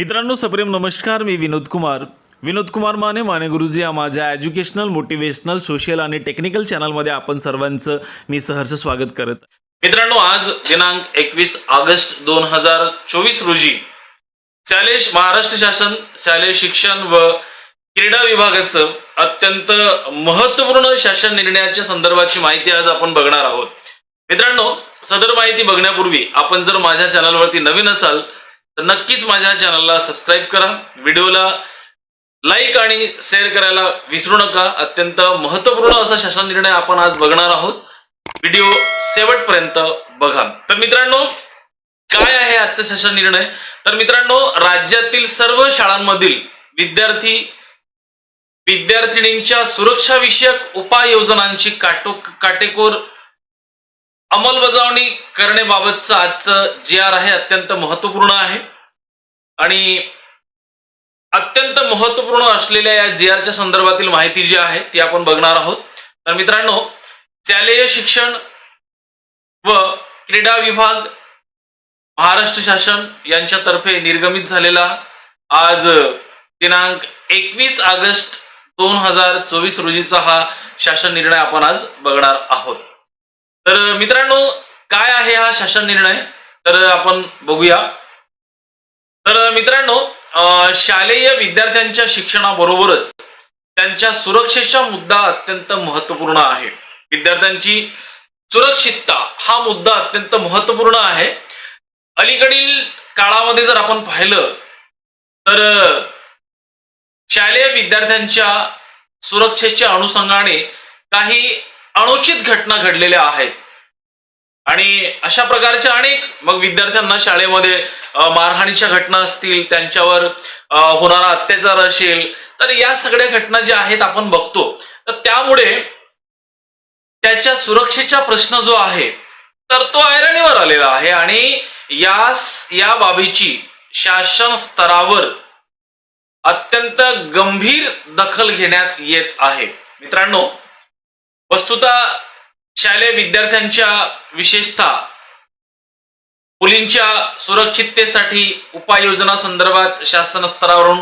मित्रांनो सप्रेम नमस्कार मी विनोद कुमार. विनोद कुमार माने माने गुरुजी या माझ्या एज्युकेशनल मोटिवेशनल सोशल आणि टेक्निकल चॅनलमध्ये आपण सर्वांचं मी सहर्ष स्वागत करत. मित्रांनो आज दिनांक एकवीस ऑगस्ट दोन हजार चोवीस रोजी शालेय महाराष्ट्र शासन शालेय शिक्षण व क्रीडा विभागाचं अत्यंत महत्त्वपूर्ण शासन निर्णयाच्या संदर्भाची माहिती आज आपण बघणार आहोत. मित्रांनो सदर माहिती बघण्यापूर्वी आपण जर माझ्या चॅनलवरती नवीन असाल तर नक्कीच माझ्या चॅनलला सबस्क्राईब करा. व्हिडिओला लाईक आणि शेअर करायला विसरू नका. अत्यंत महत्त्वपूर्ण असा शासन निर्णय आपण आज बघणार आहोत. व्हिडिओ शेवटपर्यंत बघा. तर मित्रांनो काय आहे आजचा शासन निर्णय? तर मित्रांनो राज्यातील सर्व शाळांमधील विद्यार्थी विद्यार्थिनींच्या सुरक्षाविषयक उपाययोजनांची काटो काटेकोर अंमलबजावणी करण्याबाबतचं आजचं जे आर आहे. अत्यंत महत्त्वपूर्ण आहे. आणि अत्यंत महत्त्वपूर्ण असलेल्या या जी आरच्या संदर्भातील माहिती जी आहे ती आपण बघणार आहोत. तर मित्रांनो शालेय शिक्षण व क्रीडा विभाग महाराष्ट्र शासन यांच्यातर्फे निर्गमित झालेला आज दिनांक एकवीस ऑगस्ट दोन हजार चोवीस रोजीचा हा शासन निर्णय आपण आज बघणार आहोत. तर मित्रांनो काय आहे हा शासन निर्णय? तर आपण बघूया. तर मित्रांनो अं, शालेय विद्यार्थ्यांच्या शिक्षणाबरोबरच त्यांच्या सुरक्षेचा मुद्दा अत्यंत महत्त्वपूर्ण आहे. विद्यार्थ्यांची सुरक्षितता हा मुद्दा अत्यंत महत्त्वपूर्ण आहे. अलीकडील काळामध्ये जर आपण पाहिलं तर शालेय विद्यार्थ्यांच्या सुरक्षेच्या अनुषंगाने काही अनुचित घटना घडलेल्या आहेत. आणि अशा प्रकारच्या अनेक मग विद्यार्थ्यांना शाळेमध्ये मारहाणीच्या घटना असतील त्यांच्यावर होणारा अत्याचार असेल तर या सगळ्या घटना ज्या आहेत आपण बघतो तर त्यामुळे त्याच्या सुरक्षेचा प्रश्न जो आहे तर तो ऐरणीवर आलेला आहे. आणि या या बाबीची शासन स्तरावर अत्यंत गंभीर दखल घेण्यात येत आहे. मित्रांनो वस्तुतः शालेय विद्यार्थ्यांच्या विशेषतः मुलींच्या सुरक्षिततेसाठी उपाययोजना संदर्भात शासन स्तरावरून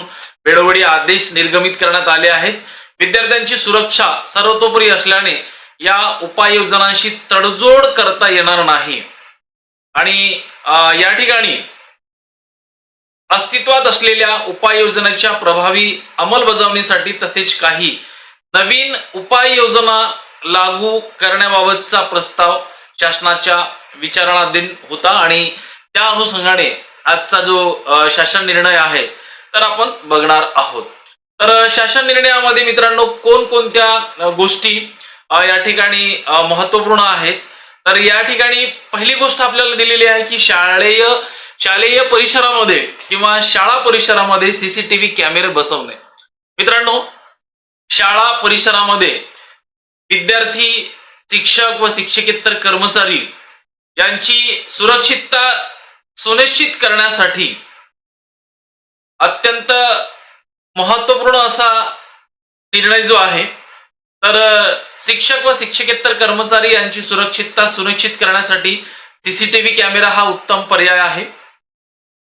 वेळोवेळी आदेश निर्गमित करण्यात आले आहेत. विद्यार्थ्यांची सुरक्षा सर्वतोपरी असल्याने या उपाययोजनांशी तडजोड करता येणार नाही. आणि या ठिकाणी अस्तित्वात असलेल्या उपाययोजनेच्या प्रभावी अंमलबजावणीसाठी तसेच काही नवीन उपाययोजना लागू करण्याबाबतचा प्रस्ताव शासनाच्या विचारणाधीन होता आणि त्या अनुषंगाने आजचा जो शासन निर्णय आहे तर आपण बघणार आहोत. तर शासन निर्णयामध्ये मित्रांनो कोणकोणत्या गोष्टी या ठिकाणी महत्त्वपूर्ण आहेत? तर या ठिकाणी पहिली गोष्ट आपल्याला दिलेली आहे की शालेय शालेय परिसरामध्ये किंवा शाळा परिसरामध्ये सीसीटीव्ही कॅमेरे बसवणे. मित्रांनो शाळा परिसरामध्ये विद्यार्थी शिक्षक व शिक्षकेतर कर्मचारी यांची सुरक्षितता सुनिश्चित करण्यासाठी अत्यंत महत्त्वपूर्ण असा निर्णय जो आहे तर शिक्षक व शिक्षकेतर कर्मचारी यांची सुरक्षितता सुनिश्चित करण्यासाठी सीसीटीव्ही कॅमेरा हा उत्तम पर्याय आहे.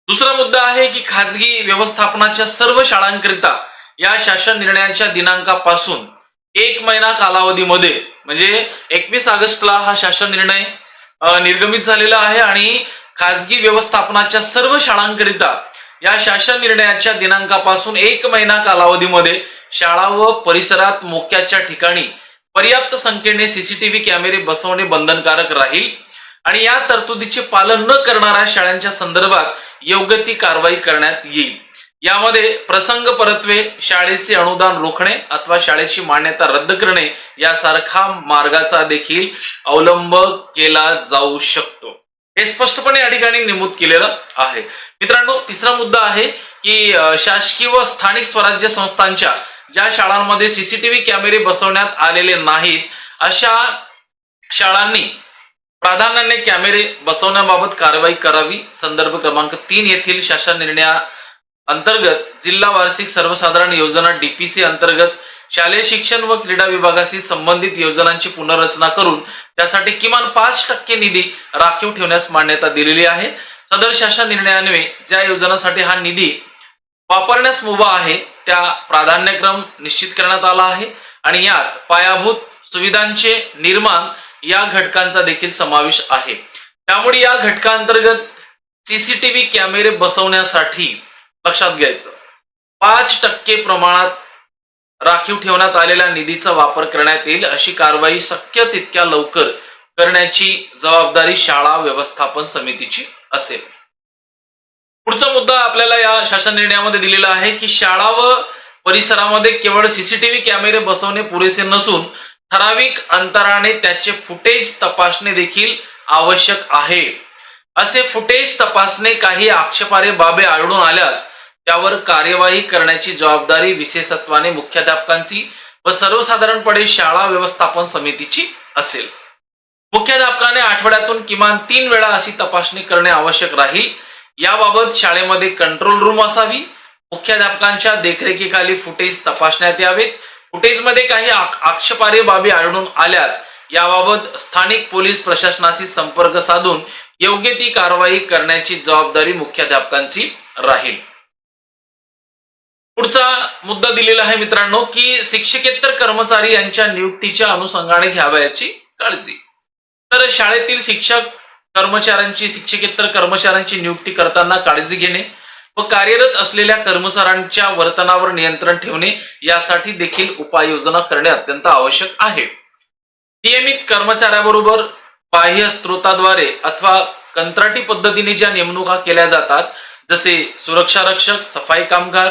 दुसरा मुद्दा आहे की खाजगी व्यवस्थापनाच्या सर्व शाळांकरिता या शासन निर्णयांच्या दिनांकापासून एक महिना कालावधीमध्ये म्हणजे एकवीस ऑगस्टला हा शासन निर्णय निर्गमित झालेला आहे आणि खाजगी व्यवस्थापनाच्या सर्व शाळांकरिता या शासन निर्णयाच्या दिनांकापासून एक महिना कालावधीमध्ये शाळा व परिसरात मोक्याच्या ठिकाणी पर्याप्त संख्येने सीसीटीव्ही कॅमेरे बसवणे बंधनकारक राहील आणि या तरतुदीचे पालन न करणाऱ्या शाळांच्या संदर्भात योग्य ती कारवाई करण्यात येईल. यामध्ये प्रसंग परत्वे शाळेचे अनुदान रोखणे अथवा शाळेची मान्यता रद्द करणे यासारखा मार्गाचा देखील अवलंब केला जाऊ शकतो. हे स्पष्टपणे या ठिकाणी नमूद केलेलं आहे. मित्रांनो तिसरा मुद्दा आहे की शासकीय व स्थानिक स्वराज्य संस्थांच्या ज्या शाळांमध्ये सीसीटीव्ही कॅमेरे बसवण्यात आलेले नाहीत अशा शाळांनी प्राधान्याने कॅमेरे बसवण्याबाबत कारवाई करावी. संदर्भ क्रमांक तीन येथील शासन निर्णया अंतर्गत जिल्हा वार्षिक सर्वसाधारण योजना डीपीसी अंतर्गत शालेय शिक्षण व क्रीडा विभागाशी संबंधित योजनांची पुनर्रचना करून त्यासाठी किमान पाच टक्के निधी राखीव ठेवण्यास मान्यता दिलेली आहे. सदर शासन निर्णयान्वये ज्या योजनासाठी हा निधी वापरण्यास मुभा आहे त्या प्राधान्यक्रम निश्चित करण्यात आला आहे आणि यात पायाभूत सुविधांचे निर्माण या घटकांचा देखील समावेश आहे. त्यामुळे या घटकांतर्गत सीसीटीव्ही कॅमेरे बसवण्यासाठी लक्षात घ्यायचं. पाच टक्के प्रमाणात राखीव ठेवण्यात आलेल्या निधीचा वापर करण्यात येईल अशी कारवाई शक्य तितक्या लवकर करण्याची जबाबदारी शाळा व्यवस्थापन समितीची असेल. पुढचा मुद्दा आपल्याला या शासन निर्णयामध्ये दिलेला आहे की शाळा व परिसरामध्ये केवळ सीसीटीव्ही कॅमेरे बसवणे पुरेसे नसून ठराविक अंतराने त्याचे फुटेज तपासणे देखील आवश्यक आहे. असे फुटेज तपासणे काही आक्षेपारे बाबी आढळून आल्यास त्यावर कार्यवाही करण्याची जबाबदारी विशेषत्वाने मुख्याध्यापकांची व सर्वसाधारणपणे शाळा व्यवस्थापन समितीची असेल. मुख्याध्यापकाने आठवड्यातून किमान तीन वेळा अशी तपासणी करणे आवश्यक राहील. याबाबत शाळेमध्ये कंट्रोल रूम असावी. मुख्याध्यापकांच्या देखरेखीखाली फुटेज तपासण्यात यावेत. फुटेजमध्ये काही आक्षेपारे बाबी आढळून आल्यास याबाबत स्थानिक पोलीस प्रशासनाशी संपर्क साधून योग्य ती कारवाई करण्याची जबाबदारी मुख्याध्यापकांची राहील. पुढचा मुद्दा दिलेला आहे मित्रांनो की शिक्षकेतर कर्मचारी यांच्या नियुक्तीच्या अनुषंगाने घ्यावयाची काळजी. तर शाळेतील शिक्षक कर्मचाऱ्यांची शिक्षकेतर कर्मचाऱ्यांची नियुक्ती करताना काळजी घेणे व कार्यरत असलेल्या कर्मचाऱ्यांच्या वर्तनावर नियंत्रण ठेवणे यासाठी देखील उपाययोजना करणे अत्यंत आवश्यक आहे. नियमित कर्मचाऱ्याबरोबर बाह्य स्त्रोताद्वारे अथवा कंत्राटी पद्धतीने ज्या नेमणुका केल्या जातात जसे सुरक्षा रक्षक सफाई कामगार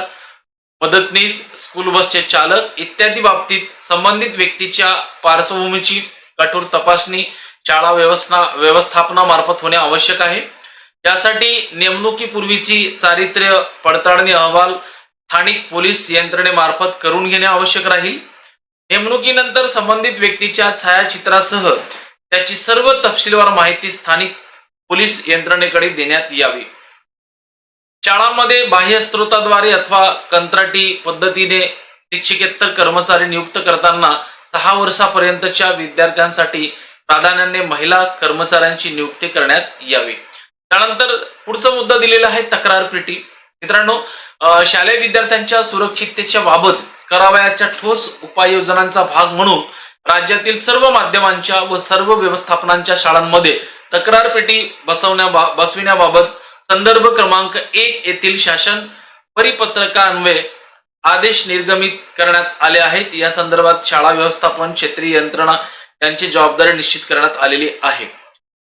मदतनीस स्कूल बसचे चालक इत्यादी बाबतीत संबंधित व्यक्तीच्या पार्श्वभूमीची कठोर तपासणी शाळा व्यवस्था व्यवस्थापनामार्फत होणे आवश्यक आहे. त्यासाठी नेमणुकीपूर्वीची चारित्र्य पडताळणी अहवाल स्थानिक पोलीस यंत्रणेमार्फत करून घेणे आवश्यक राहील. नेमणुकीनंतर संबंधित व्यक्तीच्या छायाचित्रासह त्याची सर्व तपशीलवार माहिती स्थानिक पोलीस यंत्रणेकडे देण्यात यावी. शाळांमध्ये बाह्य स्त्रोताद्वारे अथवा कंत्राटी पद्धतीने शिक्षकेतर कर्मचारी नियुक्त करताना सहा वर्षापर्यंतच्या विद्यार्थ्यांसाठी प्राधान्याने महिला कर्मचाऱ्यांची नियुक्ती करण्यात यावी. त्यानंतर पुढचा मुद्दा दिलेला आहे तक्रार पेटी. मित्रांनो शालेय विद्यार्थ्यांच्या सुरक्षिततेच्या बाबत करावयाच्या ठोस उपाययोजनांचा भाग म्हणून राज्यातील सर्व माध्यमांच्या व सर्व व्यवस्थापनांच्या शाळांमध्ये तक्रार पेटी बसवण्या बसविण्याबाबत संदर्भ क्रमांक एक येथील शासन परिपत्रकान्वये आदेश निर्गमित करण्यात आले आहेत. या संदर्भात शाळा व्यवस्थापन क्षेत्रीय यंत्रणा यांची जबाबदारी निश्चित करण्यात आलेली आहे.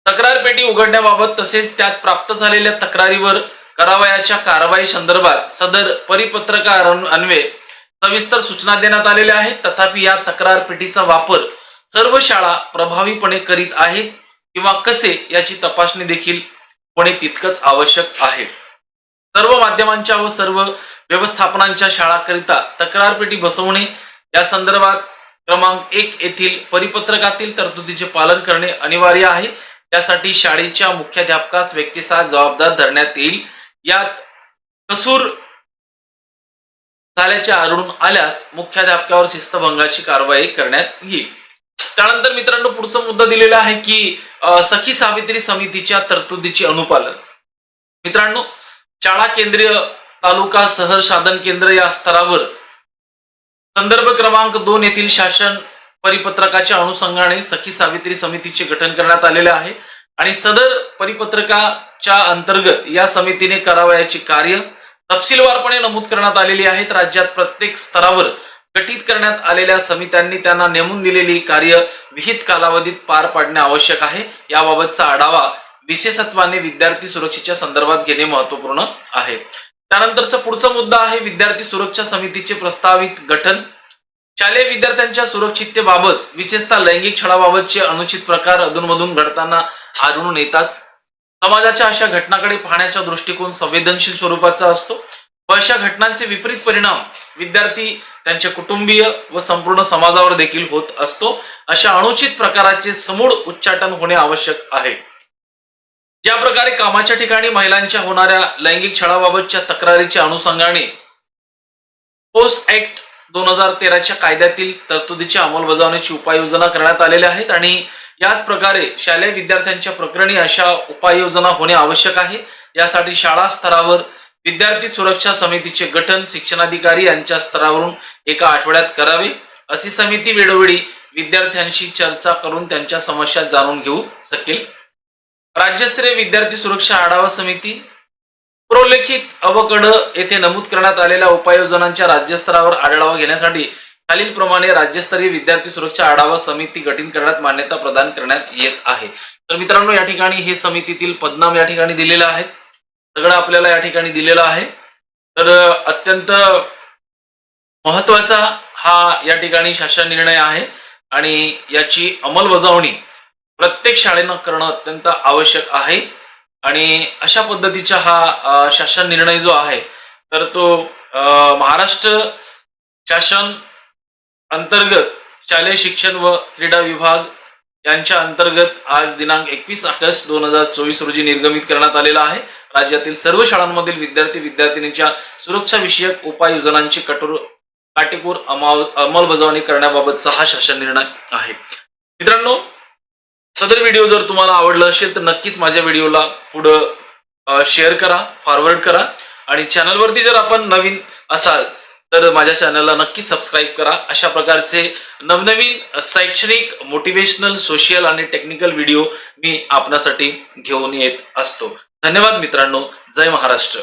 तक्रार पेटी उघडण्याबाबत तसेच त्यात प्राप्त झालेल्या तक्रारीवर करावयाच्या कारवाई संदर्भात सदर परिपत्रका अन्वये सविस्तर सूचना देण्यात आलेल्या आहेत. तथापि या तक्रार पेटीचा वापर सर्व शाळा प्रभावीपणे करीत आहेत किंवा कसे याची तपासणी देखील होणे तितकंच आवश्यक आहे. सर्व माध्यमांच्या व सर्व व्यवस्थापनांच्या शाळाकरिता तक्रार पेटी बसवणे या संदर्भात क्रमांक एक येथील परिपत्रकातील तरतुदीचे पालन करणे अनिवार्य आहे. त्यासाठी शाळेच्या मुख्याध्यापकास व्यक्तिशः जबाबदार धरण्यात येईल. यात कसूर झाल्याचे आढळून आल्यास मुख्याध्यापकावर शिस्तभंगाची कारवाई करण्यात येईल. त्यानंतर मित्रांनो पुढचा मुद्दा दिलेला आहे की सखी सावित्री समितीच्या तरतुदीचे अनुपालन. मित्रांनो शाळा केंद्रीय तालुका सहर साधन केंद्र या स्तरावर संदर्भ क्रमांक दोन येथील शासन परिपत्रकाच्या अनुषंगाने सखी सावित्री समितीचे गठन करण्यात आलेले आहे. आणि सदर परिपत्रकाच्या अंतर्गत या समितीने करावयाचे कार्य तपशीलवारपणे नमूद करण्यात आलेली आहेत. राज्यात प्रत्येक स्तरावर गठीत करण्यात आलेल्या समित्यांनी त्यांना नेमून दिलेली कार्य विहित कालावधीत पार पाडणे आवश्यक आहे. याबाबतचा आढावा विशेषत्वाने विद्यार्थी सुरक्षेच्या संदर्भात घेणे महत्त्वपूर्ण आहे. त्यानंतरचा पुढचा मुद्दा आहे विद्यार्थी सुरक्षा समितीचे प्रस्तावित गठन. शालेय विद्यार्थ्यांच्या सुरक्षिततेबाबत विशेषतः लैंगिक छळाबाबतचे अनुचित प्रकार अधूनमधून घडताना आढळून येतात. समाजाच्या अशा घटनाकडे पाहण्याचा दृष्टिकोन संवेदनशील स्वरूपाचा असतो. व अशा घटनांचे विपरीत परिणाम विद्यार्थी त्यांचे कुटुंबीय व संपूर्ण समाजावर देखील होत असतो. अशा अनुचित प्रकाराचे समूळ उच्चाटन होणे आवश्यक आहे. ज्या प्रकारे कामाच्या ठिकाणी महिलांच्या होणाऱ्या लैंगिक छळाबाबतच्या तक्रारीच्या अनुषंगाने पोस्ट ऍक्ट दोन हजार तेराच्या कायद्यातील तरतुदीची अंमलबजावणीची उपाययोजना करण्यात आलेल्या आहेत आणि याच प्रकारे शालेय विद्यार्थ्यांच्या प्रकरणी अशा उपाययोजना होणे आवश्यक आहे. यासाठी शाळा स्तरावर विद्यार्थी सुरक्षा समितीचे गठन शिक्षणाधिकारी यांच्या स्तरावरून एका आठवड्यात करावे. अशी समिती वेळोवेळी विद्यार्थ्यांशी चर्चा करून त्यांच्या समस्या जाणून घेऊ शकेल. राज्यस्तरीय विद्यार्थी सुरक्षा आढावा समिती प्रलेखित अवकड येथे नमूद करण्यात आलेल्या उपाययोजनांच्या राज्यस्तरावर आढावा घेण्यासाठी खालीलप्रमाणे राज्यस्तरीय विद्यार्थी सुरक्षा आढावा समिती गठीण करण्यात मान्यता प्रदान करण्यात येत आहे. तर मित्रांनो या ठिकाणी हे समितीतील पदनाम या ठिकाणी दिलेलं आहे. सगळं आपल्याला या ठिकाणी दिलेलं आहे. तर अत्यंत महत्त्वाचा हा या ठिकाणी शासन निर्णय आहे आणि याची अंमलबजावणी प्रत्येक शाळेनं करणं अत्यंत आवश्यक आहे. आणि अशा पद्धतीचा हा शासन निर्णय जो आहे तर तो महाराष्ट्र शासन अंतर्गत शालेय शिक्षण व क्रीडा विभाग यांच्या अंतर्गत आज दिनांक एकवीस ऑगस्ट दोन हजार चोवीस रोजी निर्गमित करण्यात आलेला आहे. राज्यातील सर्व शाळांमधील विद्यार्थी विद्यार्थिनींच्या सुरक्षाविषयक उपाययोजनांची कठोर काटेकोर अमाव- अंमलबजावणी करण्याबाबतचा हा शासन निर्णय आहे. मित्रांनो सदर व्हिडिओ जर तुम्हाला आवडला असेल तर नक्कीच माझ्या व्हिडिओला पुढं शेअर करा फॉरवर्ड करा. आणि चॅनलवरती जर आपण नवीन असाल तर माझ्या चॅनलला नक्की सबस्क्राईब करा. अशा प्रकारचे नवनवीन शैक्षणिक मोटिवेशनल सोशल आणि टेक्निकल व्हिडिओ मी आपणासाठी घेऊन येत असतो. धन्यवाद मित्रांनो. जय महाराष्ट्र.